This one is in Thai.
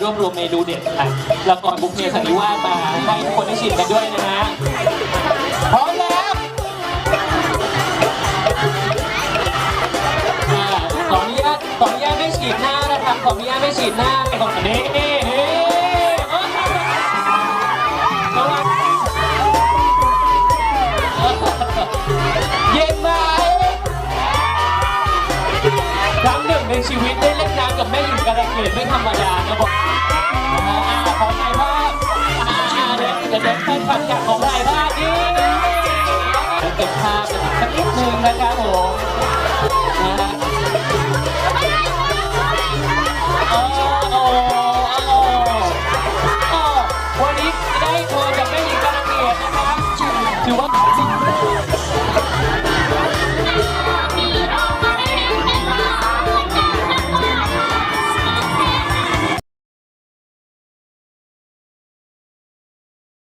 รวบรวมเมนูเด็ดจากละครบุพเพสันนิวาสมาให้ทุกคนได้ชิมกันด้วยนะฮะพร้อมแล้วอ่าขออนุญาตขออนุญาตไม่ฉีดหน้านะครับขออนุญาตไม่ฉีดหน้าของนี้นี่เอ้ยระวังเย็นไหมครั้งหนึ่ง ในชีวิตได้เล่นน้ำกับแม่หญิงกระเกดไม่ธรรมดานะบอกขอใจายภาพอ่าเดี๋เดี๋ยวแฟนคลับอยากขอถ่รบ้าพนี่เก็บภาพสักนิดนึงนะครับผมวันนี้ได้โทรจากแม่หญิกระเกดนะครัถือว่า